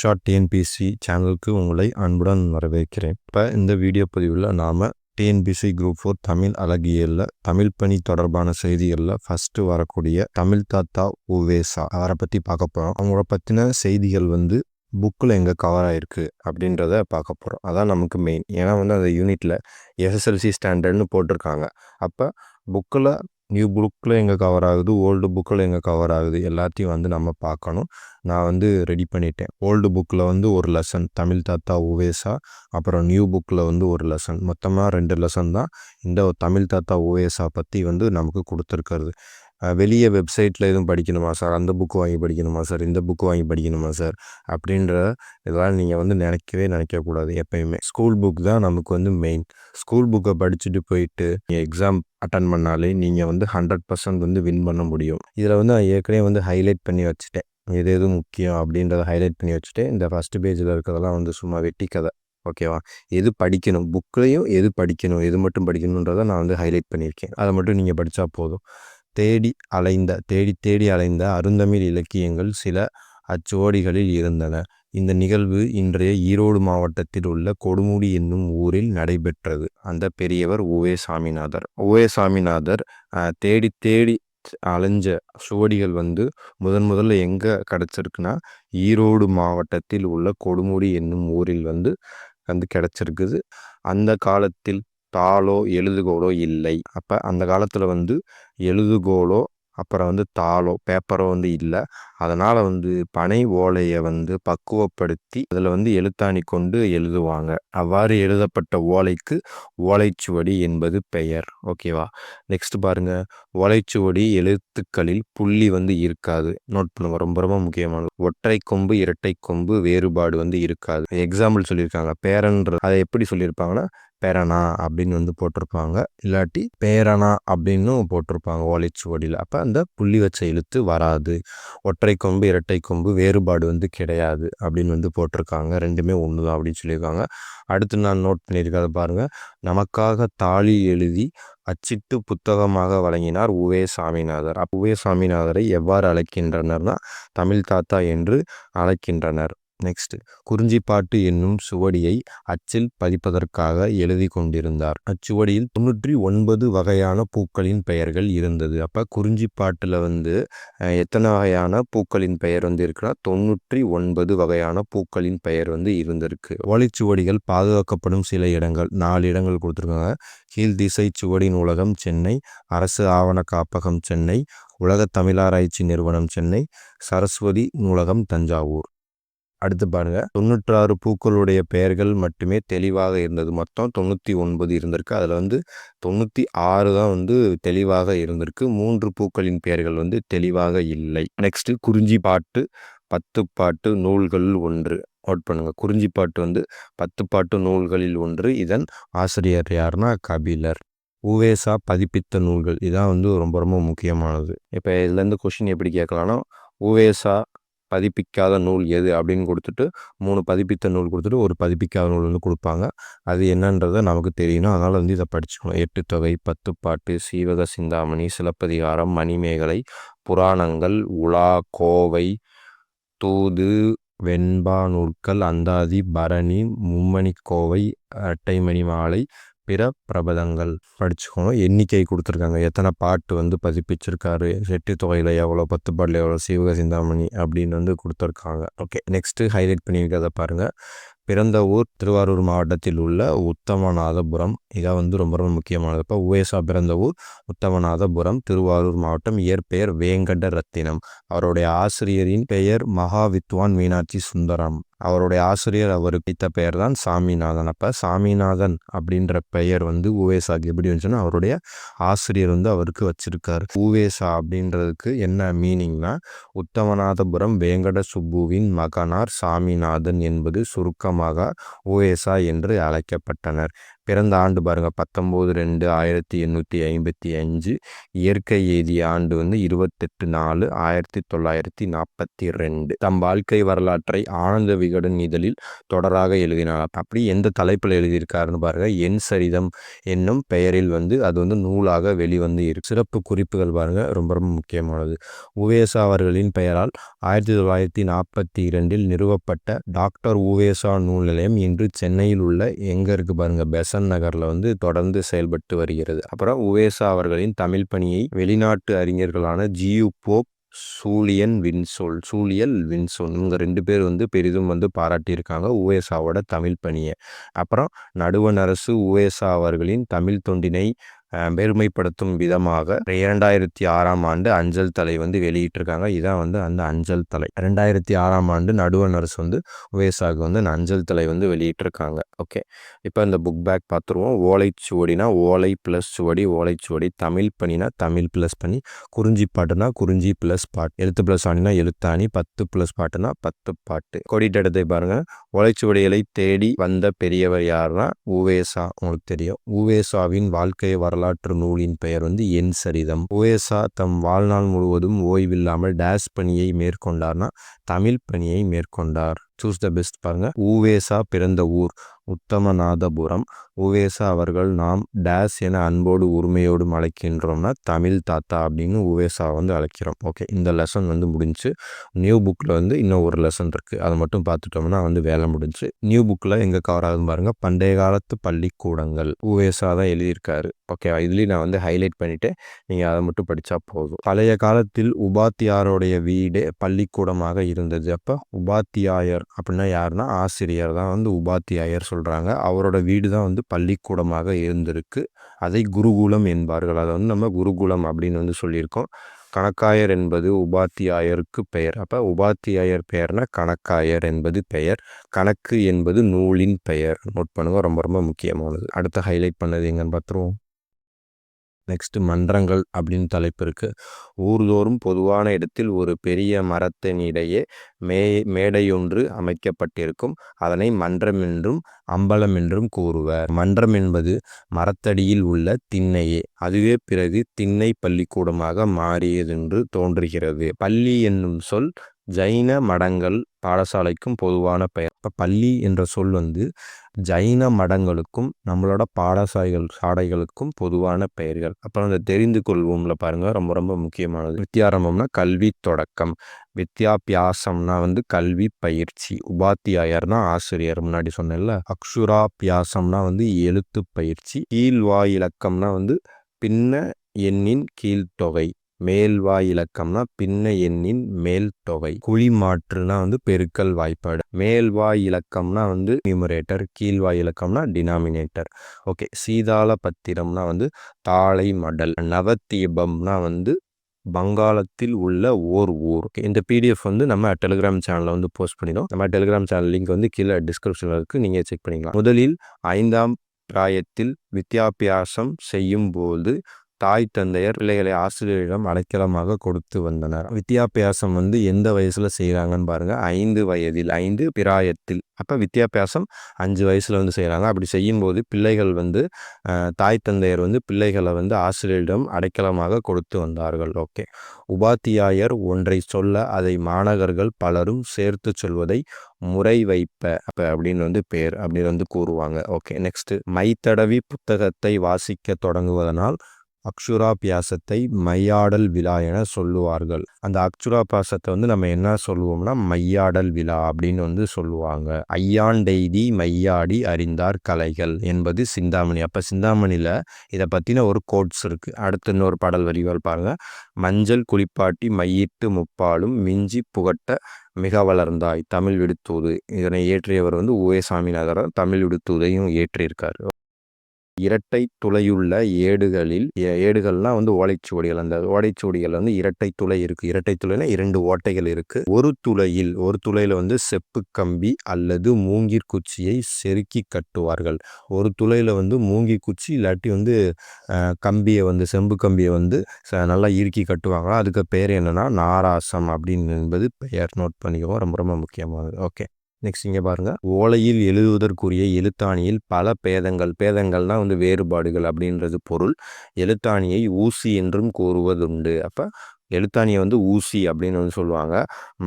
Shot TNPSC சேனலுக்கு உங்களை அன்புடன் வரவேற்கிறேன். இப்போ இந்த வீடியோ பதிவில் நாம் டிஎன்பிசி குரூப் ஃபோர் தமிழ் அழகியலில் தமிழ் பணி தொடர்பான செய்திகளில் ஃபஸ்ட்டு வரக்கூடிய தமிழ் தாத்தா உவேசா அவரை பற்றி பார்க்க போகிறோம் அவங்கள பற்றின செய்திகள் வந்து புக்கில் எங்கே கவர் ஆகிருக்கு அப்படின்றத பார்க்க போகிறோம் அதான் நமக்கு மெயின் ஏன்னா வந்து அந்த யூனிட்டில் எஸ்எஸ்எல்சி ஸ்டாண்டர்ட்னு போட்டிருக்காங்க. அப்போ புக்கில் நியூ புக்கில் எங்கே கவர் ஆகுது ஓல்டு புக்கில் எங்கே கவர் ஆகுது எல்லாத்தையும் வந்து நம்ம பார்க்கணும். நான் வந்து ரெடி பண்ணிட்டேன். ஓல்டு புக்கில் வந்து ஒரு லெசன் தமிழ் தாத்தா ஓவேசா அப்புறம் நியூ புக்கில் வந்து ஒரு லெசன் மொத்தமாக ரெண்டு லெசன் தான். இந்த தமிழ் தாத்தா ஓவேசா பற்றி வந்து நமக்கு கொடுத்துருக்கிறது. வெளியே வெப்சைட்டில் எதுவும் படிக்கணுமா சார்? அந்த புக்கு வாங்கி படிக்கணுமா சார்? இந்த புக்கு வாங்கி படிக்கணுமா சார்? அப்படின்ற இதெல்லாம் நீங்கள் வந்து நினைக்கவே நினைக்கக்கூடாது எப்பயுமே. ஸ்கூல் புக் தான் நமக்கு வந்து மெயின். ஸ்கூல் புக்கை படிச்சுட்டு போயிட்டு எக்ஸாம் அட்டன் பண்ணாலே நீங்கள் வந்து ஹண்ட்ரட் பர்சன்ட் வந்து வின் பண்ண முடியும். இதில் வந்து நான் ஏற்கனவே வந்து ஹைலைட் பண்ணி வச்சுட்டேன். எது எது முக்கியம் அப்படின்றத ஹைலைட் பண்ணி வச்சுட்டு இந்த ஃபஸ்ட்டு பேஜில் இருக்கிறதெல்லாம் வந்து சும்மா வெட்டி கதை. ஓகேவா? எது படிக்கணும்? புக்லேயும் எது படிக்கணும்? எது மட்டும் படிக்கணுன்றதை நான் வந்து ஹைலைட் பண்ணியிருக்கேன். அதை மட்டும் நீங்கள் படித்தா போதும். தேடி அலைந்த தேடி தேடி அலைந்த அருந்தமிழ் இலக்கியங்கள் சில அச்சுவடிகளில் இருந்தன. இந்த நிகழ்வு இன்றைய ஈரோடு மாவட்டத்தில் உள்ள கொடுமுடி என்னும் ஊரில் நடைபெற்றது. அந்த பெரியவர் ஓவே சாமிநாதர். ஓவே சாமிநாதர் தேடி தேடி அலைஞ்ச சுவடிகள் வந்து முதன் முதல்ல எங்கே கிடச்சிருக்குன்னா ஈரோடு மாவட்டத்தில் உள்ள கொடுமுடி என்னும் ஊரில் வந்து வந்து கிடச்சிருக்குது. அந்த காலத்தில் தாளோ எழுதுகோலோ இல்லை. அப்போ அந்த காலத்தில் வந்து எழுதுகோலோ அப்புறம் வந்து தாளோ பேப்பரோ வந்து இல்லை. அதனால் வந்து பனை ஓலையை வந்து பக்குவப்படுத்தி அதில் வந்து எழுத்தாணி கொண்டு எழுதுவாங்க. அவ்வாறு எழுதப்பட்ட ஓலைக்கு ஓலைச்சுவடி என்பது பெயர். ஓகேவா நெக்ஸ்ட் பாருங்க. ஓலைச்சுவடி எழுத்துக்களில் புள்ளி வந்து இருக்காது. நோட் பண்ணுங்க. ரொம்ப ரொம்ப முக்கியமானது. ஒற்றை கொம்பு இரட்டை கொம்பு வேறுபாடு வந்து இருக்காது. எக்ஸாம்பிள் சொல்லியிருக்காங்க. பேரன்ற அதை எப்படி சொல்லியிருப்பாங்கன்னா பேரனா அப்படின்னு வந்து போட்டிருப்பாங்க. இல்லாட்டி பேரனா அப்படின்னு போட்டிருப்பாங்க ஓலைச்சுவடியில் அப்போ அந்த புள்ளி வச்ச இழுத்து வராது. ஒற்றை கொம்பு இரட்டை கொம்பு வேறுபாடு வந்து கிடையாது அப்படின்னு வந்து போட்டிருக்காங்க. ரெண்டுமே ஒன்று தான் அப்படின்னு சொல்லியிருக்காங்க. அடுத்து நான் நோட் பண்ணியிருக்காத பாருங்கள் நமக்காக தாலி எழுதி அச்சிட்டு புத்தகமாக வழங்கினார் உவே சாமிநாதர். அப்போ உவே சாமிநாதரை எவ்வாறு அழைக்கின்றனர்னா தமிழ் தாத்தா என்று அழைக்கின்றனர். நெக்ஸ்ட் குறிஞ்சிப்பாட்டு என்னும் சுவடியை அச்சில் பதிப்பதற்காக எழுதி கொண்டிருந்தார். அச்சுவடியில் தொண்ணூற்றி ஒன்பது வகையான பூக்களின் பெயர்கள் இருந்தது. அப்போ குறிஞ்சிப்பாட்டில் வந்து எத்தனை வகையான பூக்களின் பெயர் வந்து இருக்குன்னா தொண்ணூற்றி ஒன்பது வகையான பூக்களின் பெயர் வந்து இருந்திருக்கு. ஓலைச்சுவடிகள் பாதுகாக்கப்படும் சில இடங்கள் நாலு இடங்கள் கொடுத்துருக்காங்க. கீழ் திசை சுவடி நூலகம் சென்னை அரசு ஆவண காப்பகம் சென்னை உலக தமிழாராய்ச்சி நிறுவனம் சென்னை சரஸ்வதி நூலகம் தஞ்சாவூர். அடுத்து பாருங்க. தொண்ணூற்றாறு பூக்களுடைய பெயர்கள் மட்டுமே தெளிவாக இருந்தது. மொத்தம் தொண்ணூற்றி ஒன்பது இருந்திருக்கு. அதில் வந்து தொண்ணூற்றி ஆறு தான் வந்து தெளிவாக இருந்திருக்கு. மூன்று பூக்களின் பெயர்கள் வந்து தெளிவாக இல்லை. நெக்ஸ்ட்டு குறிஞ்சி பாட்டு பத்து பாட்டு நூல்களில் ஒன்று. நோட் பண்ணுங்க. குறிஞ்சி பாட்டு வந்து பத்து பாட்டு நூல்களில் ஒன்று. இதன் ஆசிரியர் யாருன்னா? கபிலர். உவேசா பதிப்பித்த நூல்கள். இதான் வந்து ரொம்ப ரொம்ப முக்கியமானது. இப்போ இதுலேருந்து கொஷின் எப்படி கேட்கலான்னா உவேசா பதிப்பிக்காத நூல் எது அப்படின்னு கொடுத்துட்டு மூணு பதிப்பித்த நூல் கொடுத்துட்டு ஒரு பதிப்பிக்காத நூல் வந்து கொடுப்பாங்க. அது என்னன்றதை நமக்கு தெரியணும். அதனால் வந்து இதை படிச்சுக்கணும். எட்டு தொகை பத்து பாட்டு சீவக சிந்தாமணி சிலப்பதிகாரம் மணிமேகலை புராணங்கள் உலா கோவை தூது வெண்பா நூற்கள் அந்தாதி பரணி மும்மணி கோவை அட்டைமணி மாலை பிற பிரபலங்கள் படிச்சுக்கணும் எண்ணிக்கை கொடுத்துருக்காங்க. எத்தனை பாட்டு வந்து பதிப்பிச்சிருக்காரு? செட்டு தொகையில் எவ்வளோ பத்து பாடல எவ்வளோ சிவக சிந்தாமணி அப்படின்னு வந்து கொடுத்துருக்காங்க. ஓகே நெக்ஸ்ட்டு ஹைலைட் பண்ணியிருக்கிறத பாருங்கள் பிறந்த ஊர் திருவாரூர் மாவட்டத்தில் உள்ள உத்தமநாதபுரம். இதான் வந்து ரொம்ப ரொம்ப முக்கியமானது. இப்போ உவேசா பிறந்த ஊர் உத்தமநாதபுரம் திருவாரூர் மாவட்டம். இயற்பெயர் வேங்கட ரத்தினம். அவருடைய ஆசிரியரின் பெயர் மகாவித்வான் மீனாட்சி சுந்தரம். அவருடைய ஆசிரியர் அவருக்கு வைத்த பெயர் தான் சாமிநாதன். அப்போ சாமிநாதன் அப்படின்ற பெயர் வந்து ஊவேசாக்கு எப்படி வந்துச்சுன்னா அவருடைய ஆசிரியர் வந்து அவருக்கு வச்சிருக்காரு. ஊவேசா அப்படின்றதுக்கு என்ன மீனிங்னா உத்தமநாதபுரம் வேங்கட சுப்புவின் மகனார் சாமிநாதன் என்பது சுருக்கமாக உவேசா என்று அழைக்கப்பட்டனர். பிறந்த ஆண்டு பாருங்கள் பத்தொம்போது ரெண்டு ஆயிரத்தி எண்ணூற்றி ஐம்பத்தி அஞ்சு. இயற்கை எய்திய ஆண்டு வந்து இருபத்தெட்டு நாலு ஆயிரத்தி தொள்ளாயிரத்தி நாற்பத்தி ரெண்டு. தம் வாழ்க்கை வரலாற்றை ஆனந்த விகடன் இதழில் தொடராக எழுதினார். அப்படி எந்த தலைப்பில் எழுதியிருக்காருன்னு பாருங்கள் என் சரிதம் என்னும் பெயரில் வந்து அது வந்து நூலாக வெளிவந்து இருக்கு. சிறப்பு குறிப்புகள் பாருங்கள் ரொம்ப ரொம்ப முக்கியமானது. உவேசா அவர்களின் பெயரால் ஆயிரத்தி தொள்ளாயிரத்தி நாற்பத்தி இரண்டில் நிறுவப்பட்ட டாக்டர் உவேசா நூல் நிலையம் இன்று சென்னையில் உள்ள எங்கேருக்கு பாருங்கள் பெஸ்ட் பெசன் நகரில் வந்து தொடர்ந்து செயல்பட்டு வருகிறது. அப்புறம் உவேசா அவர்களின் தமிழ் பணியை வெளிநாட்டு அறிஞர்களான G U Pope Julien Vinson Julien Vinson இவங்க ரெண்டு பேர் வந்து பெரிதும் வந்து பாராட்டியிருக்காங்க உவேசாவோட தமிழ் பணியை. அப்புறம் நடுவண் அரசு உவேசா அவர்களின் தமிழ் தொண்டினை பெருமைப்படுத்தும் விதமாக இரண்டாயிரத்தி ஆறாம் ஆண்டு அஞ்சல் தலை வந்து வெளியிட்டிருக்காங்க. இதான் வந்து அந்த அஞ்சல் தலை. ரெண்டாயிரத்தி ஆறாம் ஆண்டு நடுவண் அரசு வந்து உவேசாக வந்து அந்த அஞ்சல் தலை வந்து வெளியிட்டிருக்காங்க. ஓகே. இப்போ இந்த புக் பேக் பார்த்துருவோம். ஓலைச்சுவடினா ஓலை ப்ளஸ் சுவடி ஓலைச்சுவடி தமிழ் பண்ணினா தமிழ் ப்ளஸ் பண்ணி குறிஞ்சி பாட்டுனா குறிஞ்சி ப்ளஸ் பாட்டு எழுத்து ப்ளஸ் ஆணினா எழுத்தாணி பத்து ப்ளஸ் பாட்டுனா பத்து பாட்டு. கொடிட்டத்தை பாருங்க. ஓலைச்சுவடிகளை தேடி வந்த பெரியவர் யாருன்னா உவேசா. உங்களுக்கு தெரியும். உவேசாவின் வாழ்க்கையை வரலாறு வரலாற்று நூலின் பெயர் வந்து என் சரிதம். ஓஎஸ்ஆ தம் வாழ்நாள் முழுவதும் ஓய்வில்லாமல் டேஸ் பணியை மேற்கொண்டார்னா தமிழ் பணியை மேற்கொண்டார். சூஸ் த பெஸ்ட் பாருங்க. ஊவேசா பிறந்த ஊர் உத்தமநாதபுரம். உவேசா அவர்கள் நாம் டேஸ் என அன்போடு உரிமையோடு அழைக்கின்றோம்னா தமிழ் தாத்தா அப்படின்னு உவேசா வந்து அழைக்கிறோம். ஓகே இந்த லெசன் வந்து முடிஞ்சு நியூ புக்கில் வந்து இன்னும் ஒரு லெசன் இருக்குது அதை மட்டும் பார்த்துட்டோம்னா வந்து வேலை முடிஞ்சு நியூ புக்கில் எங்கே கவர் ஆகுது பாருங்கள் பண்டைய காலத்து பள்ளிக்கூடங்கள். உவேசா தான் எழுதியிருக்காரு. ஓகே இதுலேயும் நான் வந்து ஹைலைட் பண்ணிவிட்டு நீங்கள் அதை மட்டும் படித்தா போதும். பழைய காலத்தில் உபாத்தியாரோடைய வீடு பள்ளிக்கூடமாக இருந்தது. அப்போ உபாத்தியாயர் அப்படின்னா யாருன்னா ஆசிரியர் தான் வந்து உபாத்தியாயர் சொல்கிறாங்க அவரோட வீடு தான் வந்து பள்ளிக்கூடமாக இருந்திருக்கு. அதை குருகுலம் என்பார்கள். அதை வந்து நம்ம குருகுலம் அப்படின்னு வந்து சொல்லியிருக்கோம். கணக்காயர் என்பது உபாத்தியாயருக்கு பெயர். அப்போ உபாத்தியாயர் பெயர்னா கணக்காயர் என்பது பெயர். கணக்கு என்பது நூலின் பெயர். நோட் பண்ணுங்க. ரொம்ப ரொம்ப முக்கியமானது. அடுத்த ஹைலைட் பண்ணது எங்கன்னு பார்த்துருவோம் நெக்ஸ்ட் மன்றங்கள் அப்படின்னு தலைப்பு இருக்குது ஊர்தோறும் பொதுவான இடத்தில் ஒரு பெரிய மரத்தினிடையே மே மேடையொன்று அமைக்கப்பட்டிருக்கும். அதனை மன்றம் என்றும் அம்பலம் என்றும் கூறுவர். மன்றம் என்பது மரத்தடியில் உள்ள திண்ணையே. அதுவே பிறகு திண்ணை பள்ளிக்கூடமாக மாறியதென்று தோன்றுகிறது. பள்ளி என்னும் சொல் ஜைன மடங்கள் பாடசாலைக்கும் பொதுவான பெயர். இப்போ பள்ளி என்ற சொல் வந்து ஜைன மடங்களுக்கும் நம்மளோட பாடசாலைகள் சாடைகளுக்கும் பொதுவான பெயர்கள். அப்புறம் அந்த தெரிந்து கொள்வோம்ல பாருங்க ரொம்ப ரொம்ப முக்கியமானது. வித்தியாரம்பம்னா கல்வி தொடக்கம். வித்யாபியாசம்னா வந்து கல்வி பயிற்சி. உபாத்தியாயர்னா ஆசிரியர் முன்னாடி சொன்னேன்ல. அக்ஷுராபியாசம்னா வந்து எழுத்து பயிற்சி. கீழ்வாய் இலக்கம்னா வந்து பின்ன எண்ணின் கீழ்த்தொகை. மேல்வாய் இலக்கம்னா பின்ன எண்ணின் மேல் தொகை குழி மாற்றுனா வந்து பெருக்கல் வாய்ப்பாடு. மேல்வாய் இலக்கம்னா வந்து நியூமரேட்டர் கீழ்வாய் இலக்கம்னா டினாமினேட்டர் ஓகே சீதாள பத்திரம்னா வந்து தாளை மடல் நவத்தீபம்னா வந்து வங்காளத்தில் உள்ள ஓர் ஊர். இந்த பிடிஎஃப் வந்து நம்ம டெலிகிராம் சேனலில் வந்து போஸ்ட் பண்ணிடும் நம்ம டெலிகிராம் சேனல் லிங்க் வந்து கீழே டிஸ்கிரிப்ஷனில் இருக்குது நீங்கள் செக் பண்ணிக்கலாம். முதலில் ஐந்தாம் பிராயத்தில் வித்தியாபியாசம் செய்யும் போது தாய் தந்தையர் பிள்ளைகளை ஆசிரியரிடம் அடைக்கலமாக கொடுத்து வந்தனர். வித்தியாபியாசம் வந்து எந்த வயசுல செய்கிறாங்கன்னு பாருங்க. ஐந்து வயதில் ஐந்து பிராயத்தில். அப்போ வித்தியாபியாசம் அஞ்சு வயசுல வந்து செய்கிறாங்க அப்படி செய்யும்போது பிள்ளைகள் வந்து தாய் தந்தையர் வந்து பிள்ளைகளை வந்து ஆசிரியரிடம் அடைக்கலமாக கொடுத்து வந்தார்கள். ஓகே. உபாத்தியாயர் ஒன்றை சொல்ல அதை மாணவர்கள் பலரும் சேர்த்து சொல்வதை முறை வைப்ப அப்ப அப்படின்னு வந்து பேர் அப்படின்னு வந்து கூறுவாங்க. ஓகே நெக்ஸ்ட் மைத்தடவி புத்தகத்தை வாசிக்க தொடங்குவதனால் அக்ஷுராபியாசத்தை மையாடல் விழா என சொல்லுவார்கள். அந்த அக்ஷுராபியாசத்தை வந்து நம்ம என்ன சொல்லுவோம்னா மையாடல் விழா அப்படின்னு வந்து சொல்லுவாங்க. ஐயாண்டெய்தி மையாடி அறிந்தார் கலைகள் என்பது சிந்தாமணி. அப்போ சிந்தாமணியில் இதை பற்றின ஒரு கோட்ஸ் இருக்குது அடுத்து இன்னொரு பாடல் வரிகள் பாருங்கள் மஞ்சள் குளிப்பாட்டி மையிட்டு முப்பாலும் மிஞ்சி புகட்ட மிக வளர்ந்தாய் தமிழ் விடுத்தூது. இதனை இயற்றியவர் வந்து உவே சாமிநாதர். தமிழ் விடுத்தூதையும் ஏற்றியிருக்காரு இரட்டை துளையுள்ள ஏடுகளில் ஏடுகள்லாம் வந்து ஓலைச்சுவடிகள் அந்த ஓலைச்சுவடிகள் வந்து இரட்டை துளை இருக்கு. இரட்டை துளைனா இரண்டு ஓட்டைகள் இருக்கு. ஒரு துளையில் ஒரு துளையில வந்து செப்பு கம்பி அல்லது மூங்கிற் குச்சியை செருக்கி கட்டுவார்கள். ஒரு துளையில வந்து மூங்கி குச்சி இல்லாட்டி வந்து கம்பியை வந்து செம்பு கம்பியை வந்து நல்லா இறுக்கி கட்டுவாங்க அதுக்கு பேர் என்னன்னா நாராசம் அப்படின்னு என்பது பெயர் நோட் பண்ணிக்குவோம் ரொம்ப ரொம்ப முக்கியமானது. ஓகே. நெக்ஸ்ட் இங்கே பாருங்கள் ஓலையில் எழுதுவதற்குரிய எழுத்தாணியில் பல பேதங்கள் பேதங்கள்னால் வந்து வேறுபாடுகள் அப்படின்றது பொருள். எழுத்தாணியை ஊசி என்றும் கூறுவதுண்டு. அப்போ எழுத்தாணியை வந்து ஊசி அப்படின்னு வந்து சொல்லுவாங்க.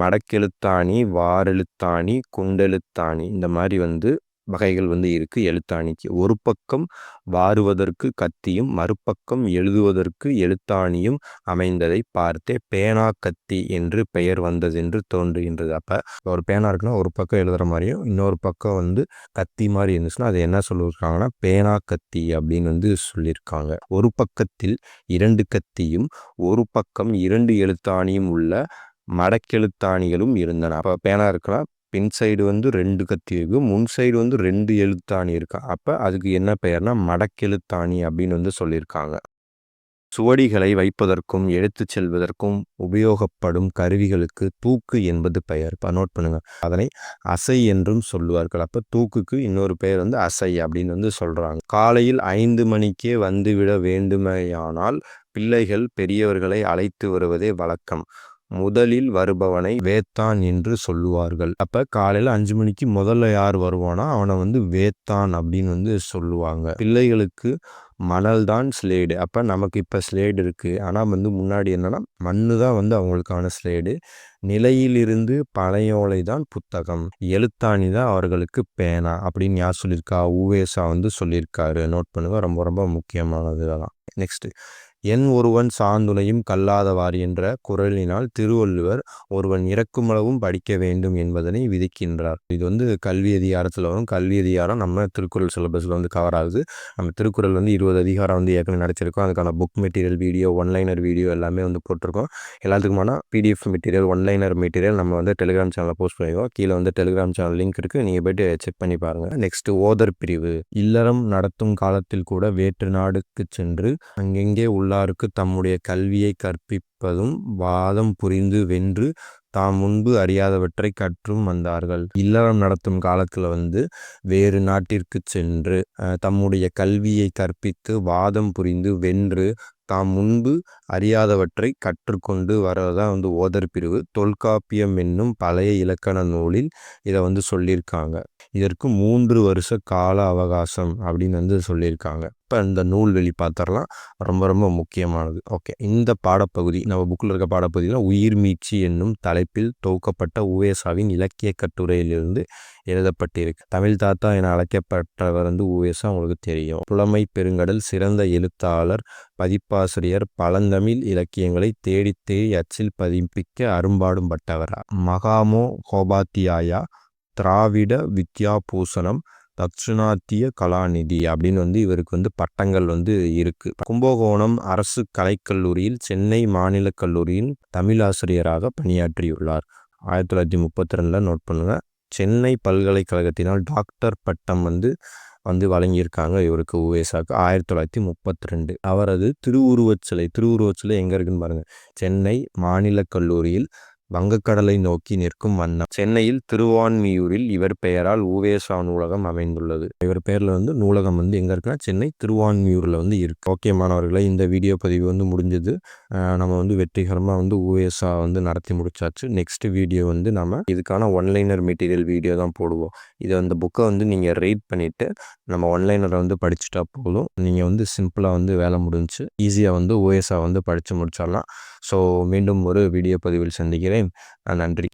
மடக்கெழுத்தாணி வாரெழுத்தாணி குண்டெழுத்தாணி இந்த மாதிரி வந்து வகைகள் வந்து இருக்கு. எழுத்தாணிக்கு ஒரு பக்கம் வாருவதற்கு கத்தியும் மறுபக்கம் எழுதுவதற்கு எழுத்தாணியும் அமைந்ததை பார்த்தே பேனா கத்தி என்று பெயர் வந்தது என்று தோன்றுகின்றது. அப்ப ஒரு பேனா இருக்குன்னா ஒரு பக்கம் எழுதுற மாதிரியும் இன்னொரு பக்கம் வந்து கத்தி மாதிரி இருந்துச்சுன்னா அது என்ன சொல்லியிருக்காங்கன்னா பேனா கத்தி அப்படின்னு வந்து சொல்லியிருக்காங்க. ஒரு பக்கத்தில் இரண்டு கத்தியும் ஒரு பக்கம் இரண்டு எழுத்தாணியும் உள்ள மடக்கெழுத்தாணிகளும் இருந்தன. அப்போ பேனா இருக்கலாம் பின் சைடு வந்து ரெண்டு கத்தி இருக்குது முன் சைடு வந்து ரெண்டு எழுத்தாணி இருக்கு. அப்போ அதுக்கு என்ன பெயர்னா மடக்கெழுத்தாணி அப்படின்னு வந்து சொல்லியிருக்காங்க. சுவடிகளை வைப்பதற்கும் எடுத்து செல்வதற்கும் உபயோகப்படும் கருவிகளுக்கு தூக்கு என்பது பெயர். இப்போ நோட் பண்ணுங்க. அதனை அசை என்றும் சொல்லுவார்கள். அப்போ தூக்குக்கு இன்னொரு பெயர் வந்து அசை அப்படின்னு வந்து சொல்கிறாங்க காலையில் ஐந்து மணிக்கே வந்துவிட வேண்டுமையானால் பிள்ளைகள் பெரியவர்களை அழைத்து வருவதே வழக்கம். முதலில் வருபவனை வேத்தான் என்று சொல்லுவார்கள். அப்ப காலையில அஞ்சு மணிக்கு முதல்ல யார் வருவானா? அவனை வந்து வேத்தான் அப்படின்னு வந்து சொல்லுவாங்க. பிள்ளைகளுக்கு மணல் தான் ஸ்லேடு அப்போ நமக்கு இப்போ ஸ்லேடு இருக்குது ஆனால் வந்து முன்னாடி என்னென்னா மண்ணு தான் வந்து அவங்களுக்கான ஸ்லேடு நிலையிலிருந்து பழையோலை தான் புத்தகம். எழுத்தாணி தான் அவர்களுக்கு பேனா அப்படின்னு யார் சொல்லியிருக்கா? ஊவேசா வந்து சொல்லியிருக்காரு. நோட் பண்ணுங்க. ரொம்ப ரொம்ப முக்கியமானது தான் நெக்ஸ்ட்டு என் ஒருவன் சார்ந்துணையும் கல்லாதவார் என்ற குரலினால் திருவள்ளுவர் ஒருவன் இறக்குமளவும் படிக்க வேண்டும் என்பதனை விதிக்கின்றார். இது வந்து கல்வி அதிகாரத்தில் வரும். கல்வி அதிகாரம் நம்ம திருக்குறள் சிலபஸில் வந்து கவர் ஆகுது. நம்ம திருக்குறள் வந்து இருபது அதிகாரம் வந்து ஏற்கனவே நடிச்சிருக்கோம். அதுக்கான book material video one liner video எல்லாமே வந்து போட்டிருக்கோம். எல்லாத்துக்குமான PDF material one liner material நம்ம வந்து டெலிகிராம் சேனலில் போஸ்ட் பண்ணிடுவோம் கீழே வந்து டெலிகிராம் சேனல் லிங்க் இருக்குது நீங்கள் போய்ட்டு செக் பண்ணி பாருங்கள் நெக்ஸ்ட் ஓதர் பிரிவு இல்லறம் நடத்தும் காலத்தில் கூட வேற்று நாடுக்கு சென்று அங்கெங்கே உள்ள எல்லாருக்கு தம்முடைய கல்வியை கற்பிப்பதும் வாதம் புரிந்து வென்று தாம் முன்பு அறியாதவற்றை கற்றும் வந்தார்கள். இல்லறம் நடத்தும் காலத்தில் வந்து வேறு நாட்டிற்கு சென்று தம்முடைய கல்வியை கற்பித்து வாதம் புரிந்து வென்று தாம் முன்பு அறியாதவற்றை கற்றுக்கொண்டு வரதான் வந்து ஓதர் பிரிவு. தொல்காப்பியம் என்னும் பழைய இலக்கண நூலில் இதை வந்து சொல்லியிருக்காங்க. இதற்கு மூன்று வருஷ கால அவகாசம் அப்படின்னு வந்து சொல்லியிருக்காங்க. இப்போ இந்த நூல் வெளி பார்த்துடலாம் ரொம்ப ரொம்ப முக்கியமானது. ஓகே. இந்த பாடப்பகுதி நம்ம புக்கில் இருக்க பாடப்பகுதியில் உயிர் மீட்சி என்னும் தலைப்பில் தொகுக்கப்பட்ட உவேசாவின் இலக்கிய கட்டுரையிலிருந்து எழுதப்பட்டிருக்கு. தமிழ் தாத்தா என அழைக்கப்பட்டவர் வந்து உவேசா உங்களுக்கு தெரியும். புலமை பெருங்கடல் சிறந்த எழுத்தாளர் பதிப்பாசிரியர் பழந்தமிழ் இலக்கியங்களை தேடி தேடி அச்சில் பதிப்பிக்க அரும்பாடும் பட்டவரா. மகாமோ கோபாத்தியாயா திராவிட வித்யாபூசணம் தட்சிணாத்திய கலாநிதி அப்படின்னு வந்து இவருக்கு வந்து பட்டங்கள் வந்து இருக்கு. கும்பகோணம் அரசு கலைக்கல்லூரியில் சென்னை மாநில கல்லூரியில் தமிழ் ஆசிரியராக பணியாற்றியுள்ளார். ஆயிரத்தி தொள்ளாயிரத்தி முப்பத்தி ரெண்டில் நோட் பண்ணுங்க. சென்னை பல்கலைக்கழகத்தினால் டாக்டர் பட்டம் வந்து வந்து வழங்கியிருக்காங்க இவருக்கு உவேசாக்கு ஆயிரத்தி தொள்ளாயிரத்தி முப்பத்தி ரெண்டு அவரது திருவுருவச் சிலை திருவுருவச் சிலை எங்கே இருக்குன்னு பாருங்கள் சென்னை மாநில கல்லூரியில் வங்கக்கடலை நோக்கி நிற்கும் வண்ணம். சென்னையில் திருவான்மியூரில் இவர் பெயரால் ஊவேசா நூலகம் அமைந்துள்ளது. இவர் பெயரில் வந்து நூலகம் வந்து எங்கே இருக்குன்னா சென்னை திருவான்மியூரில் வந்து இருக்கு. ஓகே மாணவர்களை இந்த வீடியோ பதிவு வந்து முடிஞ்சது. நம்ம வந்து வெற்றிகரமாக வந்து ஊவேசா வந்து நடத்தி முடிச்சாச்சு. நெக்ஸ்ட் வீடியோ வந்து நம்ம இதுக்கான ஒன்லைனர் மெட்டீரியல் வீடியோ தான் போடுவோம். இதை அந்த புக்கை வந்து நீங்கள் ரீட் பண்ணிவிட்டு நம்ம ஒன்லைனரை வந்து படிச்சுட்டா போதும். நீங்கள் வந்து சிம்பிளாக வந்து வேலை முடிஞ்சு ஈஸியாக வந்து ஓஎஸ்ஆ வந்து படித்து முடிச்சிடலாம். ஸோ மீண்டும் ஒரு வீடியோ பதிவில் சந்திக்கிறேன். நன்றி.